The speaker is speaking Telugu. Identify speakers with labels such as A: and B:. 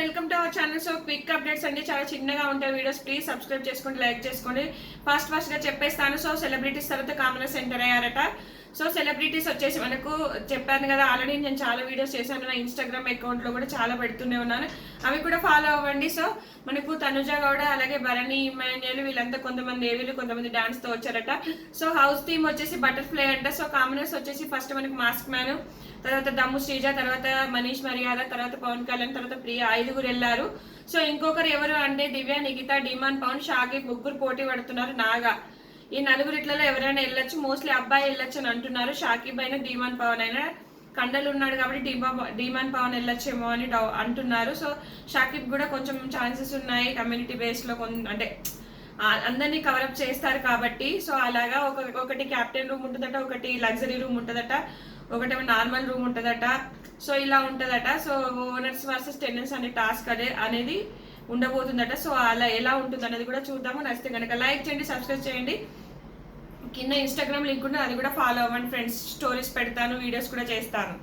A: Welcome to our channel. So quick updates అండి చాలా చిన్నగా ఉంటాయి వీడియోస్. ప్లీజ్ సబ్స్క్రైబ్ చేసుకోండి లైక్ చేసుకోండి ఫాస్ట్ ఫాస్ట్గా చెప్పేస్తాను. సో సెలబ్రిటీస్ తర్వాత కామన్ ఎంటర్ అయ్యారట. సో సెలబ్రిటీస్ వచ్చేసి మనకు చెప్పాను కదా ఆల్రెడీ నేను చాలా వీడియోస్ చేశాను నా ఇన్స్టాగ్రామ్ అకౌంట్లో కూడా చాలా పెడుతూనే ఉన్నాను. అవి కూడా ఫాలో అవ్వండి. సో మనకు తనుజ గౌడ అలాగే భరణి ఇమాన్యుల్ వీళ్ళంతా కొంతమంది ఏవీలు కొంతమంది డాన్స్తో వచ్చారట. సో హౌస్ థీమ్ వచ్చేసి బటర్ఫ్లై అంట. సో కామనర్స్ వచ్చేసి ఫస్ట్ మనకి మాస్క్ మ్యాన్ తర్వాత దమ్ము శ్రీజ తర్వాత మనీష్ మర్యాద తర్వాత పవన్ కళ్యాణ్ తర్వాత ప్రియ ఐదుగురు వెళ్ళారు. సో ఇంకొకరు ఎవరు అంటే దివ్య నిగిత డిమాన్ పవన్ షాకి ముగ్గురు పోటీ పడుతున్నారు నాగా. ఈ నలుగురిట్లలో ఎవరైనా వెళ్ళొచ్చు. మోస్ట్లీ అబ్బాయి వెళ్ళొచ్చు అని అంటున్నారు. షాకిబ్ అయినా డిమాన్ పవన్ అయినా కండలు ఉన్నాడు కాబట్టి డీమా డీమాన్ పవన్ వెళ్ళొచ్చేమో అని డౌ అంటున్నారు. సో షాకిబ్ కూడా కొంచెం ఛాన్సెస్ ఉన్నాయి కమ్యూనిటీ బేస్లో లో అంటే అందరినీ కవరప్ చేస్తారు కాబట్టి. సో అలాగా ఒక ఒకటి క్యాప్టెన్ రూమ్ ఉంటుందట ఒకటి లగ్జరీ రూమ్ ఉంటుందట ఒకటేమో నార్మల్ రూమ్ ఉంటుందట. సో ఇలా ఉంటుందట. సో ఓనర్స్ వర్సెస్ టెనెంట్స్ అనే టాస్క్ అదే అనేది ఉండబోతుందట. సో అలా ఎలా ఉంటుంది అనేది కూడా చూద్దాము. నచ్చితే కనుక లైక్ చేయండి సబ్స్క్రైబ్ చేయండి. కింద ఇన్స్టాగ్రామ్ లింక్ ఉంటుంది అది కూడా ఫాలో అవ్వండి ఫ్రెండ్స్. స్టోరీస్ పెడతాను వీడియోస్ కూడా చేస్తాను.